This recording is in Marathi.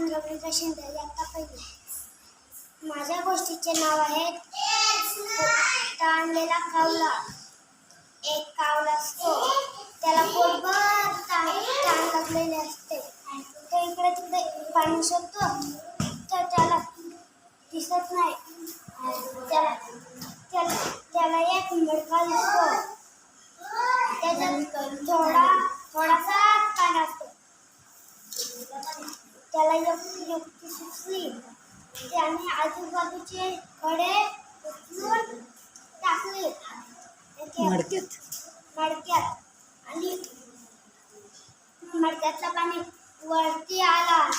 मोनिका शिंदे आता पहिले. माझ्या गोष्टीचे नाव आहे ताणलेला कावला. एक कावला असतो. त्याला पोटभर ताण ताण लागलेले असते. तो इकडे तिकडे पाणी शोधतो तर त्याला दिसत नाही. त्याला त्याला त्याला एक मडका दिसतो. त्याच्यात थोडा थोडासा पाणी असतो त्याला एक युक्ती सुचली त्याने आजूबाजूचे खडे उचलून टाकले मडक्यात. मडक्यात. आणि मडक्यातलं पाणी वरती आला.